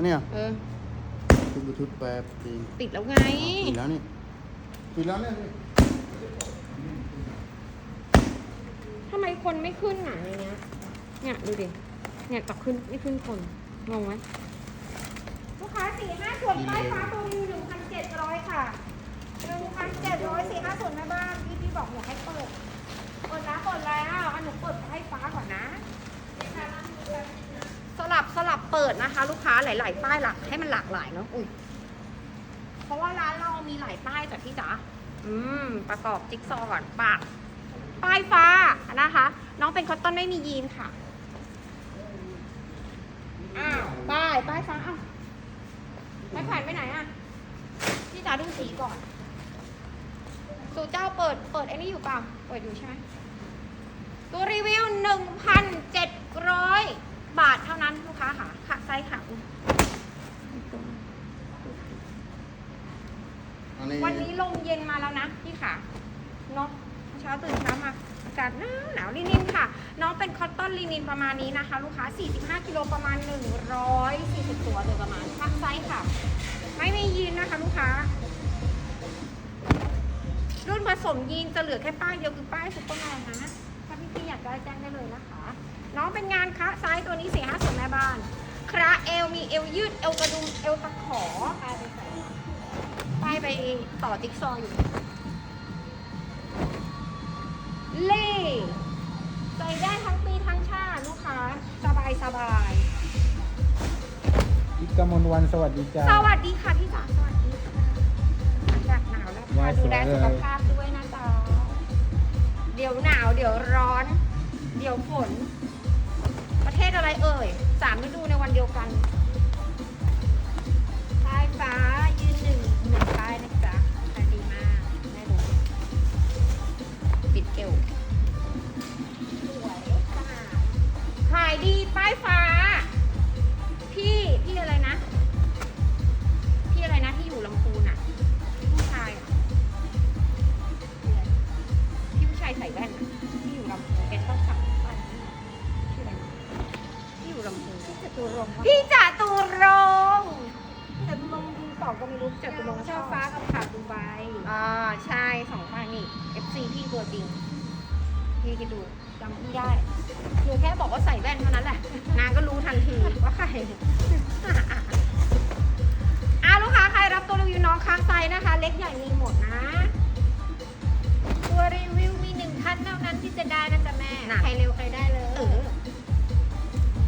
อันเนี้ยเออชุดบลูทูธแปดจริงปิดแล้วไง ปิดแล้วนี่ปิดแล้วเนี่ยทำไมคนไม่ขึ้นอะในเนี้ย เนี่ยดูดิ เนี่ยกลับขึ้นไม่ขึ้นคน งงไหมลูกค้าสี่ห้าส่วนป้ายฟ้าตัวนี้หนึ่งพันเจ็ดร้อยค่ะหนึ่งพันเจ็ดร้อยสี่ห้าส่วนแม่บ้านพี่พี่บอกอยากให้เปิดเปิดแล้วเปิดแล้วอันหนูเปิดให้ฟ้าก่อนนะ สลับสลับเปิดนะคะ ลูกค้าหลาย ๆ ป้ายหลักให้มันหลากหลายเนาะอุ้ยเพราะว่าร้านเรามีหลายป้ายจ้ะพี่จ๋าอืม ประกอบจิ๊กซอว์ก่อนปากป้ายฟ้านะคะ น้องเป็นคอตตอนไม่มียีนค่ะอ้าวป้ายป้ายฟ้าอ้าวไม่แผ่นไปไหนอะพี่จ๋าดูสีก่อนสู่เจ้าเปิดเปิดไอ้นี่อยู่เปล่าเปิดอยู่ใช่ไหมตัวรีวิว1,700 บาทเท่านั้นลูกค้าค่ะค่ะไซส์ค่ะอุ๊ยอันนี้วันนี้ลมเย็นมาแล้วนะพี่ค่ะเนาะเช้าตื่นเช้ามาอากาศหนาวหนาวลินินค่ะ น้องเป็นคอตตอนลินินประมาณนี้นะคะ ลูกค้า 45กิโลประมาณ 140 ตัวโดยประมาณค่ะไซส์ค่ะ ไม่มียีนนะคะ ลูกค้า รุ่นผสมยีนจะเหลือแค่ป้ายเดียวคือป้ายซุปเปอร์แมนนะถ้าพี่พี่ๆอยากได้แจ้งได้เลยนะคะ น้องเป็นงานคะไซส์ตัวนี้สี่ห้าส่วนแม่บ้านคระเอลมีเอวยืดเอวกระดุมเอวตะขอป้ายไปต่อจิ๊กซอว์อยู่เล่ใส่ได้ทั้งปีทั้งชาติลูกค้าสบายสบายอิกมลวันสวัสดีจ้าสวัสดีค่ะพี่จ๋าสวัสดีค่ะอากาศหนาวแล้วค่ะว้าวดูแลสวยเลยสุขภาพด้วยนะจ๊ะเดี๋ยวหนาวเดี๋ยวร้อน เดี๋ยวฝนประเท ศอะไรเอ่ยสามฤดูในวันเดียวกัน ใช่สองป้ายนี่ FC พี่ตัวจริง พี่คิดดูจำพี่ได้ หนูแค่บอกว่าใส่แว่นเท่านั้นแหละ นางก็รู้ทันทีว่าใครอะลูกค้าใครรับตัวรีวิวน้องค้างไซส์นะคะ เล็กใหญ่มีหมดนะ ตัวรีวิวมีหนึ่งท่านเท่านั้นที่จะได้นะจ๊ะแม่ ใครเร็วใครได้เลยเออ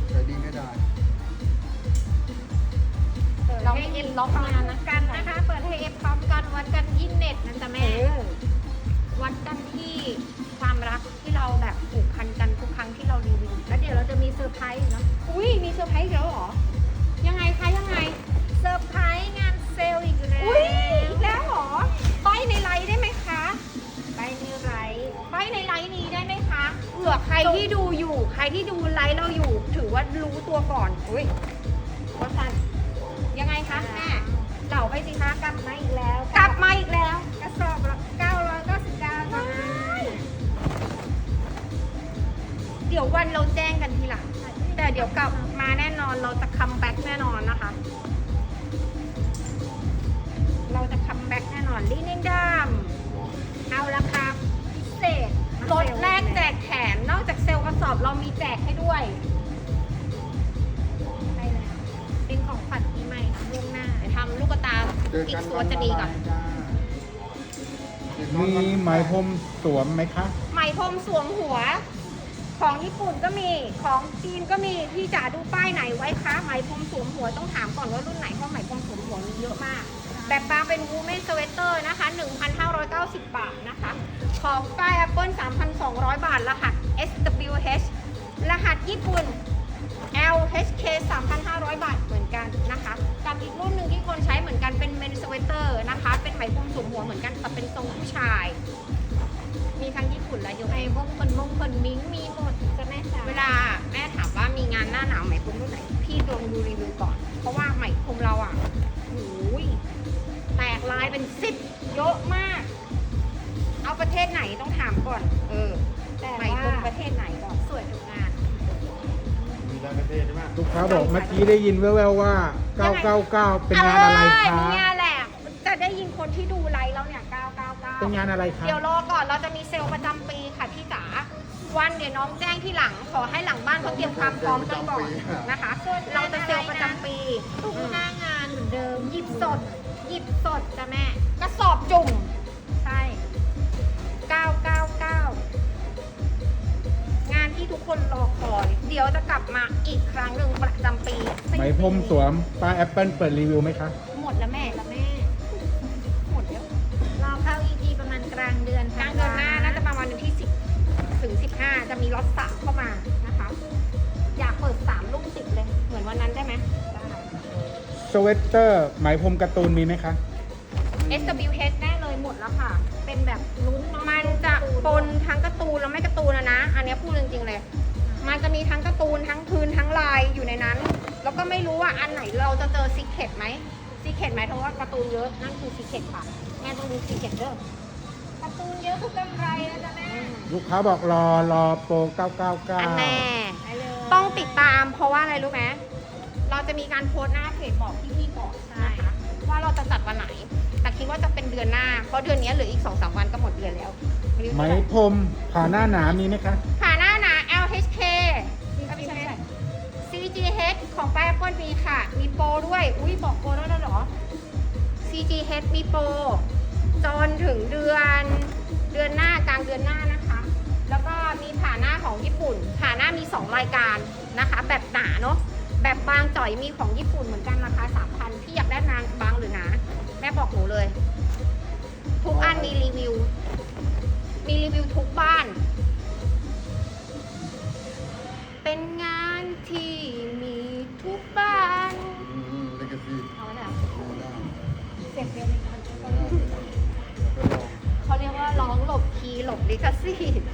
ใช้ดีไม่ได้ เราให้เอ็นล็อกงานนะกันนะคะ เปิดให้เอฟพร้อมกันวัดกันที่เน็ตนะจ๊ะแม่ วัดกันที่ความรักที่เราแบบผูกพันกันทุกครั้งที่เรารีวิวแล้วเดี๋ยวเราจะมีเซอร์ไพรส์เนาะอุ้ยมีเซอร์ไพรส์อีกแล้วเหรอ ยังไงคะยังไงเซอร์ไพรส์งานเซลล์อีกแล้วอุ้ยอีกแล้วเหรอใบในไลน์ได้ไหมคะไปในไรใบในไลน์นี้ได้ไหมคะเผื่อใครที่ดูอยู่ ใครที่ดูไลฟ์เราอยู่ ถือว่ารู้ตัวก่อนอุ้ย เล่าไปสิคะกลับมาอีกแล้วกลับมาอีกแล้ว กระสอบละ999บาทเดี๋ยววันเราแจ้งกันทีหลังแต่เดี๋ยวกลับมาแน่นอนเราจะคัมแบ็กแน่นอนนะคะ เราจะคัมแบ็กแน่นอนลินินดามเอาละครับพิเศษลดแรกแจกแถมนอกจากเซลล์กระสอบเรามีแจกให้ด้วย ตาเจออีกักนตัวจะดีก่อนจ้าเด็กน้องมีวันไหมพรมสวมไหมคะ ไหมพรมสวมหัว ของญี่ปุ่นก็มีของจีนก็มีพี่จ๋าดูป้ายไหนไว้คะไหมพรมสวมหัวต้องถามก่อนว่ารุ่นไหนเพราะไหมพรมสวมหัวมีเยอะมาก แบบบางเป็นวูแมนสเวตเตอร์นะคะ 1,590 บาทนะคะ ของป้าย Apple 3,200 บาทรหัส SWH รหัสญี่ปุ่น LHK 3,500 บาทเหมือนกันนะคะ กับอีกรุ่นหนึ่งที่คนใช้เหมือนกันเป็นเมนสเวตเตอร์นะคะ เป็นไหมพรมสวมหัวเหมือนกันแต่เป็นทรงผู้ชาย มีทั้งญี่ปุ่นและยุโรปพวกคนมงคนมิ้งมีหมดจะแม่จ๋าเวลาแม่ถามว่ามีงานหน้าหนาวไหมพรมรุ่นไหน พี่ลองดูรีวิวก่อน เพราะว่าไหมพรมเราอะโอ้ยแตกลายเป็นสิบเยอะมาก เอาประเทศไหนต้องถามก่อน เออแต่ไหมว่าพรมประเทศไหนก่อนสวยทุกงานมีห ลายประเทศใช่ไหมลูกค้าบอกเมื่อกี้ได้ยินแว่วๆว่า 999 เป็นงานอะไรเอคะอนี่แหละ จะได้ยินคนที่ดูไลฟ์แล้วเนี่ย 999 เป็นงานอะไรคะเดี๋ยวรอก่อนเราจะมีเซลล์ประจำปีค่ะพี่จ๋า วันเดี๋ยวน้องแจ้งที่หลัง ขอให้หลังบ้านเขาเตรียมความพร้อมกันก่อนนะคะ เราจะเซลล์ประจำปีตู้อืมหน้างานเหมือนเดิม หยิบสด หยิบสดจ้ะแม่ กระสอบจุ่ม ที่ทุกคนรอคอย เดี๋ยวจะกลับมาอีกครั้งหนึ่งประจำปีไหมพรมสวมป้าแอปเปิลเปิดรีวิวไหมคะ หมดแล้วแม่ละแม่ หมดแล้วรอเข้าอีกทีประมาณกลางเดือนกลางเดือนหน้าน่าจะประมาณวันที่ 10 ถึง 15 จะมีล็อตสามเข้ามานะคะ อยากเปิด 3 ลูกติดเลย เหมือนวันนั้นได้ไหมได้สเวตเตอร์ไหมพรมการ์ตูนมีไหมคะ SWH แน่เลยหมดแล้วค่ะ เป็นแบบลุ้นมันจะปนทั้งการ์ตูนแล้วไม่ก พูดจริงๆเลย มันจะมีทั้งการ์ตูนทั้งพื้นทั้งลายอยู่ในนั้น แล้วก็ไม่รู้ว่าอันไหนเราจะเจอซีเคร็ตไหมซีเคร็ตหมายถึงว่าการ์ตูนเยอะนั่นคือซีเคร็ตค่ะแม่ต้องดูซีเคร็ตเด้อการ์ตูนเยอะคือกำไรนะจ๊ะแม่ลูกค้าบอกรอรอโปร อันแน่999ไปเลยต้องติดตามเพราะว่าอะไรรู้ไหมเราจะมีการโพสต์หน้าเพจบอกพี่ๆก่อนนะคะว่าเราจะจัดวันไหน แต่คิดว่าจะเป็นเดือนหน้า เพราะเดือนนี้เหลืออีก2อสวันก็หมดเดือนแล้ว ไหมพรมผ่าหน้าหนามีไหมคะ ผ่า CGH ของป้าย Apple มีค่ะ มีโปรด้วย อุ้ยบอกโปรด้แล้วเหรอ CGH มีโปรจนถึงเดือนเดือนหน้ากลางเดือนหน้านะคะ แล้วก็มีผ่าหน้าของญี่ปุ่น ผ่าหน้ามี 2 รายการนะคะ แบบหนาเนาะ แบบบางจ่อยมีของญี่ปุ่นเหมือนกันราคา3,000พี่อยากได้นางบางหรือหนา แม่บอกหนูเลย ทุกอันมีรีวิว มีรีวิวทุกบ้าน เป็นงานที่มีทุกบ้านอืมเลกาซีเอาไว้ไหนได้เสียงเพลงในคอนเสิร์ตไปลองเขาเรียกว่าร้องหลบคีย์หลบลิขสิทธิ์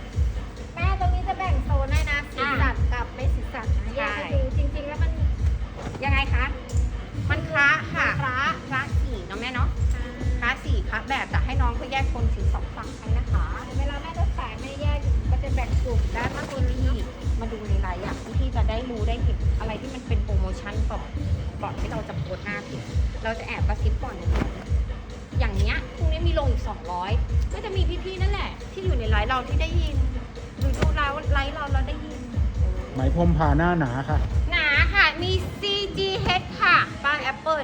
แม่ตรงนี้จะแบ่งโซนให้นะสีอ่าสันกับไม่สีสันนะแยกให้ใช่ดูจริง ๆ แล้วมันยังไงคะ มันคละค่ะคละคละสีเนาะแม่เนาะคละสีคละแบบแต่ให้น้องเขาแยกคนสีสองฝั่งให้นะคะ เวลาแม่จะขายไม่แยกก็จะแบ่งกลุ่มได้ มากกว่านี้พี่มาดูในไลน์อะพี่จะได้รู้ได้เห็นอะไรที่มันเป็นโปรโมชั่นก่อนก่อนที่เราจะโพสต์หน้าเพจเราจะแอบกระซิบก่อนอย่างเงี้ยอย่างเนี้ยพรุ่งนี้มีลงอีก 200 ก็จะมีพี่ๆนั่นแหละ ที่อยู่ในไลน์เราที่ได้ยินหรือดูไลฟ์ไลฟ์เราเราได้ยินไหมพรมผ่าหน้าหนาค่ะ หนาค่ะ มี CGH ค่ะป้าย Apple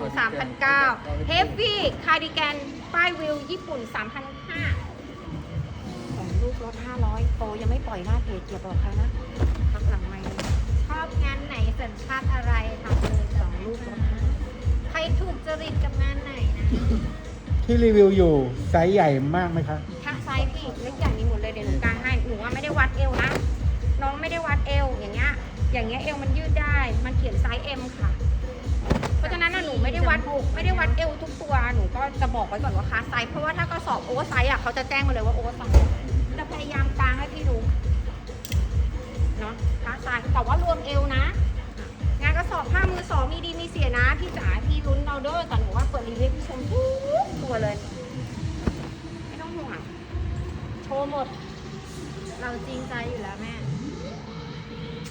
3,900 Heavy Cardigan ป้ายวิวญี่ปุ่น3,500ของ ลูกลด 500 โปรยังไม่ปล่อยหน้าเพจเกี่ยวกับใครนะพักหลังไม่ชอบงานไหนสัญชาติอะไรทำเลยสองลูกลดให้ใครถูกจริตกับงานไหนนะที่รีวิวอยู่ไซส์ใหญ่มากไหมคะถ้าไซส์พี่เล็กอย่างนี้หมดเลยเดี๋ยวหนูกางให้หนูว่าไม่ได้วัดเอวนะน้องไม่ได้วัดเอวอย่างเงี้ยอย่างเงี้ยเอวมันยืดได้มันเขียนไซส์ M ค่ะ เพราะฉะนั้นน่ะหนูไม่ได้วัดไม่ได้วัดเอวทุกตัวหนูก็จะบอกไว้ก่อนว่าคลาสไซส์เพราะว่าถ้ากระสอบโอเวอร์ไซส์อะเขาจะแจ้งมาเลยว่าโอเวอร์ไซส์จะ พยายามกางให้พี่ดูเนาะคลาสไซส์แต่ว่ารวมเอวนะ งานกระสอบผ้ามือสองมีดีมีเสียนะ พี่จ๋าพี่ลุ้นเราเด้อแต่หนูว่าเปิดรีวิวพี่ชมทุกตัวเลย ไม่ต้องห่วงโชว์หมด เราจริงใจอยู่แล้วแม่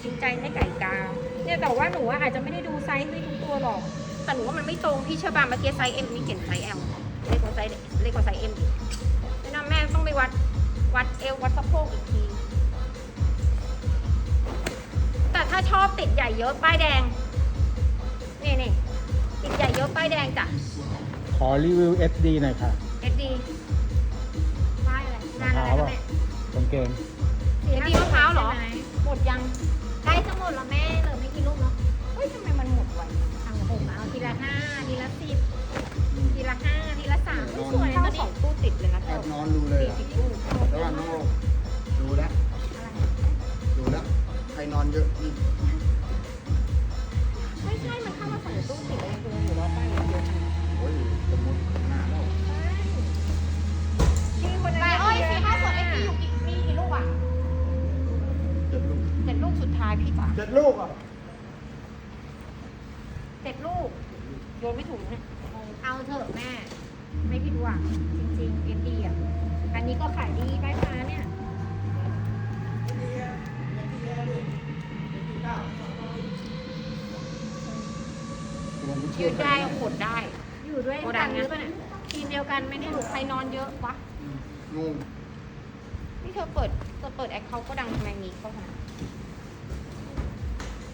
จริงใจไม่ไก่กาเนี่ยแต่ว่าหนูว่าอาจจะไม่ได้ดูไซส์ให้ทุกตัวหรอก แต่หนูว่ามันไม่ตรงพี่เชื่อป่ะเมื่อกี้ไซส์ M มีเขียนไซส์ L เล็กกว่าไซส์เล็กกว่าไซส์ M อีกดังนั้นแม่ต้องไปวัด วัดเอววัดสะโพกอีกที แต่ถ้าชอบติดใหญ่เยอะป้ายแดง นี่นี่ติดใหญ่เยอะป้ายแดงจ้ะ ขอรีวิว SD หน่อยค่ะ SD ป้ายอะไรงานอะไรคะแม่กางเกงเอ็ดดี้มะพร้าวเหรอ ใช่ไมหมดยังใกล้จะหมดแล้วแม่เหลือไม่กี่ลูกเนาะเฮ้ยทำไมมันหมดไวเอาผมเอาทีละห้าทีละสิบทีละห้าทีละสามไม่สวยเข้าตัวสนี้องตู้ติดเลย นอนดูเลยสี่ะแล้วว่าน้องดูแล้วดูแล้วใครนอนเยอะนี่ไม่ใช่ มันเข้ามาสองตู้ติดเลยคืออยู่แล้วป้ายเยอะโอ้ยสมมติหน้าแล้วพี่คนไปนั้นเอ้ยสี่ห้าส่วนเอ็กซ์อยู่กี่มีกี่ลูกอะเจ็ดลูกเจ็ดลูกสุดท้ายพี่จ๋าเจ็ดลูกอะเจ็ดลูกโยนไม่ถูกเนี่ยเอาเถอะแม่ ไม่ผิดหวังจริงๆเอ็นดี ยืดได้ขดได้ อยู่ด้วยโกดักังนนะหรือเปล่าเนี่ยทีมเดียวกันไหมไม่เนี่ยรู้ใครนอนเยอะวะงงนี่เธอเปิดเธอเปิดแอคเคาท์ก็ดังทำไมมีเข้ามา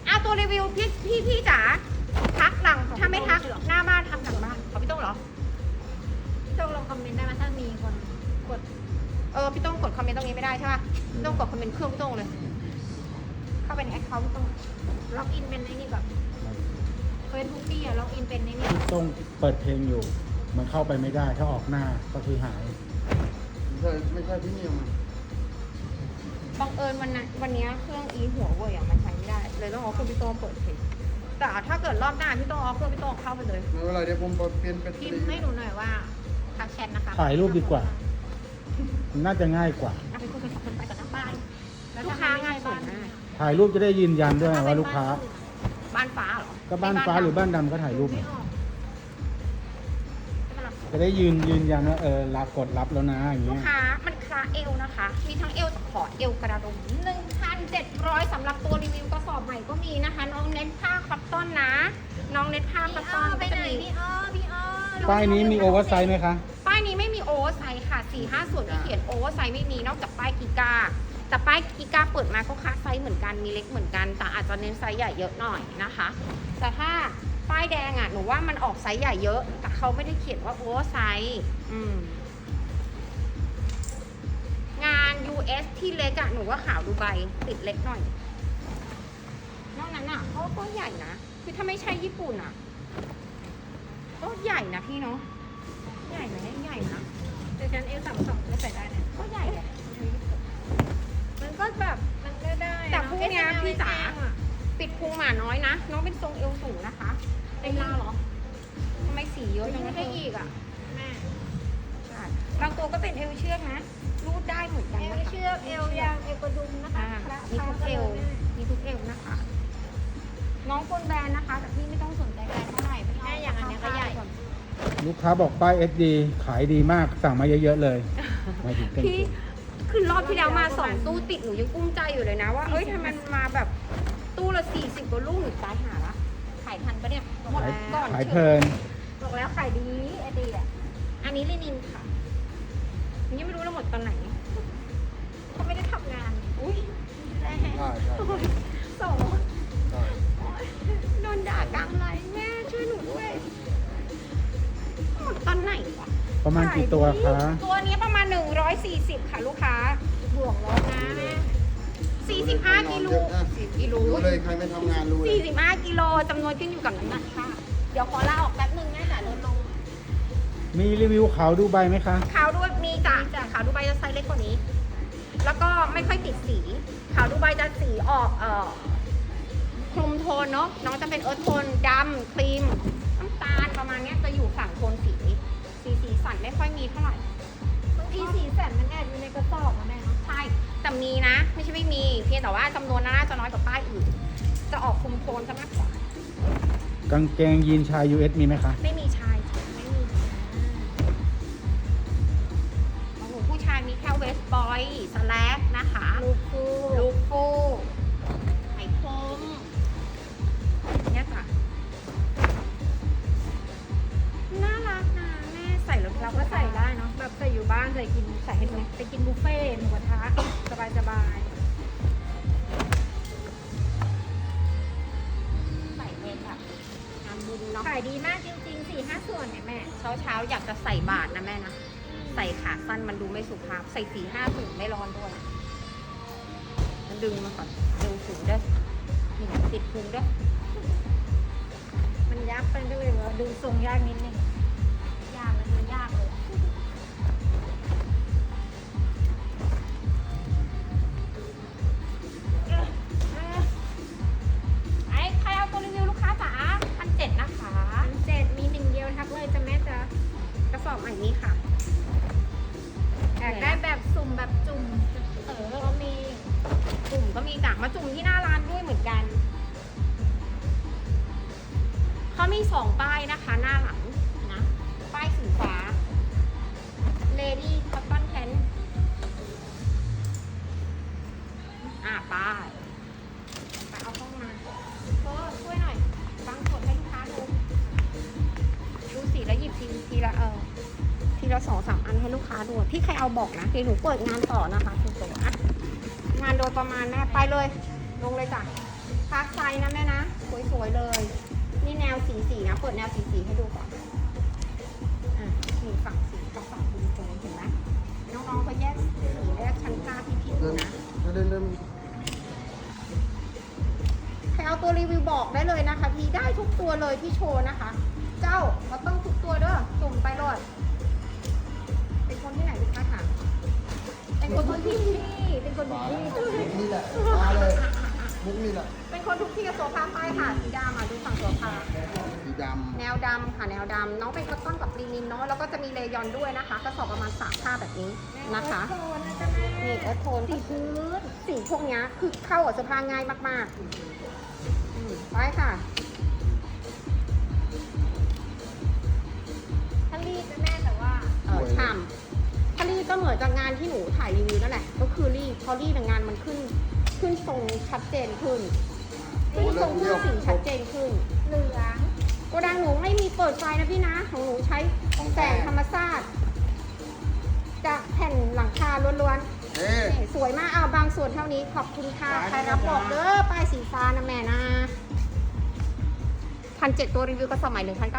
อะตัวรีวิวพี่พี่พี่จ๋าทักหลังถ้าไม่ทักหน้าบ้านทักหลังบ้านเขาพี่โต้งเหรอพี่ต้องลองคอมเมนต์ได้ไหมถ้ามีคนกดเออพี่โต้งกดคอมเมนต์ตรงนี้ไม่ได้ใช่ป่ะพี่โต้งกดคอมเมนต์เครื่องพี่โต้งเลย เข้าไปในแอคเคาท์พี่โต้งล็อกอินเป็นไอ้นี่แบบ เฟซบุ๊กพี่อะล็อกอินเป็นไอ้นี่ต้องเปิดเพลงอยู่ มันเข้าไปไม่ได้ ถ้าออกหน้าก็คือหาย ไม่ใช่ไม่ใช่ที่นี่มันบังเอิญวันนั้นวันเนี้ยเครื่องอีหัวเว่ยอะมันใช้ไม่ได้ เลยต้องเอาเครื่องพี่โต้งเปิดเพลงแต่ถ้าเกิดรอบหน้าพี่โต้งเอาเครื่องพี่โต้งเข้าไปเลยไม่เป็นไรเดี๋ยวผมเปลี่ยนเป็นพิมพ์ให้หนูหน่อยว่าทักแชทนะคะถ่ายรูปดีกว่า น่าจะง่ายกว่า เอาไปคุยกันสองคนไปก่อนนะบายแล้วลูกถ้ค้าไม่งานใช่สวยบ้มากถ่ายรูปจะได้ยืนยันด้วยว่าลูกค้าบ้านฟ้าเหรอก็บ้านฟ้าหรือบ้านดำก็ถ่ายรูป ไม่ออกจะได้ยืนยืนยันว่าเออรับกดรับแล้วนะอย่างลูเงี้กยค้ามันคลาเอวนะคะ มีทั้งเอวตะขอเอวกระดุม1,700สำหรับตัวรีวิวกระสอบใหม่ก็มีนะคะ น้องเน้นผ้าคอตตอนนะ น้องเน้นผ้าคอตพี่ตอ้ออนไปไหนก็จะมีพี่อ้อพี่อ้อป้ายนี้มีโอเวอร์ไซส์ไหมคะ ป้ายนี้ไม่มีโอเวอร์ไซส์ค่ะ4 5ส่วนที่เขียนโอเวอร์ไซส์ไม่มีนอกจากป้ายกิกา แต่ป้ายกิกาเปิดมาก็คาไซส์เหมือนกันมีเล็กเหมือนกัน แต่อาจจะเน้นไซส์ใหญ่เยอะหน่อยนะคะ แต่ถ้าป้ายแดงอะหนูว่ามันออกไซส์ใหญ่เยอะ แต่เขาไม่ได้เขียนว่าโอเวอร์ไซส์อืมงาน US ที่เล็กอะหนูว่าขาวดูใบติดเล็กหน่อย นอกนั้นอะเขาก็ใหญ่นะ คือถ้าไม่ใช่ญี่ปุ่นอะก็ใหญ่นะพี่เนาะ ใหญ่ไหมใหญ่นะแต่ฉันเอลสามสองไม่ใส่ได้เนี่ยก็ใหญ่แหละ เนี้ยอะพี่จ๋าแพงอะปิดพุงหมาน้อยนะ น้องเป็นทรงเอวสูงนะคะเป็นลาเหรอทำไมสีเยอะจังไม่วะได้อีกอะแม่ใช่บางตัวก็เป็นเอวเชือกนะรูดได้เหมือนกันเอนะวคะเชือกเอวยางเอวกระดุมนะคะอ่าคละมีทุกคละเอวกันเลยมีทุกเอวนะคะ น้องคนแบรนด์นะคะแต่พี่ไม่ต้องสนใจแบรนด์เท่าไหร่พี่แม่อย่างอันเนี้ยก็ใหญ่ก่อนลูกค้าบอกป้าย SD ขายดีมากสั่งมาเยอะๆเลยหมายถึงเต็มพี่ตัว คือรอบที่แล้วมาสองตู้ติดหนูยังกุ้มใจอยู่เลยนะว่า เอ้ยทำไมมันมาแบบตู้ละสี่สิบกว่าลูกหนูตายหาละขายทันปะเนี่ยหมดขายก่อนขายเถเพลิอะนบอกแล้วขายดีไอเดียอันนี้ลินินค่ะอันนี้ไม่รู้เราหมดตอนไหนเขาไม่ได้ทำงาน อุ้ยแรงใช่ใช่สองใช่โดนด่ากลางไลน์แม่ช่วยหนูด้วย หมดตอนไหนวะ ประมาณกี่ตัวคะ ตัวนี้ประมาณ 140 ค่ะลูกค้าบวกแล้วนะแม่45กิโลกิโลรู้เลยใครไม่ทำงานรู้เลย45กิโลจำนวนขึ้นอยู่กับน้ำหนักค่ะ เดี๋ยวขอลาออกแป๊บนึงแม่จ๋าลดลงมีรีวิวขาวดูใบไหมคะขาวด้วยมีจ้ะจ้ะขาวดูใบจะไซส์เล็กกว่านี้ แล้วก็ไม่ค่อยติดสี ขาวดูใบจะสีออกเอ่อคลุมโทนเนาะน้องจะเป็นเอิร์ธโทนดำครีมน้ำตาลประมาณเนี้ยจะอยู่ฝั่งโทนสี สีสีสันไม่ค่อยมีเท่าไหร่บางทีสีสันมันแอบอยู่ในกระสอบอะแม่เนาะใช่แต่มีนะ ไม่ใช่ไม่มี เพียงแต่ว่าจำนวนน่าจะน้อยกว่าป้ายอื่น จะออกคุมโทนซะมากกว่ากางเกงยีนชาย US มีไหมคะ ไม่มีชายไม่มีของหนูผู้ชายมีแค่เวสบอยสแลกนะคะ ลูกคู่ลูกฟู เราก็ใส่ได้เนาะแบบใส่อยู่บ้านใส่กินใส่เห็นไหมไปกินบุฟเฟ่ต์หมูกระทะสบายสบายใส่เป็นแบบงานบุญเนาะๆขายดีมากจริงๆสี่ห้าส่วนเนี่ยแม่เช้าเช้าๆอยากจะใส่บาทนะแม่นะ ใส่ขาสั้นมันดูไม่สุภาพ ใส่สี่ห้าสูงไม่ร้อนด้วยมันดึงมาก่อนดึงสูงด้วยนี่ติดพุงด้วยมันยับไปก็เลยว่าดูทรงยากนิดนึงยากเล ยมันยากเลยไอ้ใครเอาตัวรีวิวลูกค้าจ๋าพันเจ็ดนะคะอันเจ็ดมีหนึ่งเดียวทักเลยจ้ะแม่จ๊ะกระสอบใหม่นี้ค่ะอยากได้แบบสุ่มแบบจุ่ม เออก็มีจุ่มก็มีจ้ะมาจุ่มที่หน้าร้านด้วยเหมือนกันเขามีสองป้ายนะคะ หน้าหลัง เลดี้คอตตอนแพนอะป้าไปเอากล้องมาเพิ่ช่วยหน่อยบางส่ให้ลูกค้าดูสีแล้วหยิบทีละเออทีละสองสามอันให้ลูกค้าดูพี่ใครเอาบอกนะเดี๋ยวหนูเปิดงานต่อนะคะคุณโตอะงานโดยประมาณแม่ไปเลย ลงเลยจ้ะพาร์ทไซนะแม่นะสวยๆเลย นี่แนวสีสีนะเปิดแนวสีสีให้ดูก่อนอะหนึ่ฝั่งสีกับฝั่งนี้ น้องเขาแยกสีแยกชั้นกล้าพี่พี่ๆเดิดูนนะเดินเดินใครเอาตัวรีวิวบอกได้เลยนะคะ พี่ได้ทุกตัวเลยที่โชว์นะคะ เจ้าเราต้องทุกตัวเด้อสุ่มไปเลยเป็นคนที่ไหนลูกค้าถามเป็นคนทุกที่เป็นคนทุกที่แล้วมุกนี่แหละมาเลยมุกนี่แหละเป็นคนทุกที่กับโซฟาป้ายค่ะสีดำอะดูฝั่งโซฟา สีดแนวดำค่ะแนวดำน้องเป็นคอตตอนกับลีนินเนาะแล้วก็จะมีเลยอนด้วยนะคะกระสอบประมาณสามผ้าแบบนี้นะคะโซนนะจ๊ะแม่นี่เออโทนที่พื้นสีพวกเนี้ยคือเข้ากับเสื้อผ้าง่ายมากๆอืมไปค่ะถ้ารีดนะแม่แต่ว่าเออฉ่ำถ้ารีดก็เหมือนจากงานที่หนูถ่ายรีวิวนั่นแหละก็คือรีดพอรีดงานมันขึ้น ขึ้นทรงชัดเจนขึ้นขึ้นทรงขึ้นสีชัดเจนขึ้นเหลืองโก ดังหนูไม่มีเปิดไฟนะพี่นะ ของหนูใช้แสงธรรมชาติจากแผ่นหลังคาล้วนำเอ๊ะๆนี่สวยมากเอาบางส่วนเท่านี้ขอบคุณค่ะใครรับบอกเด้อป้ายสีฟ้านะแม่นะพันเจ็ดตัวรีวิวก็สมัยหนึ่งพันเก้า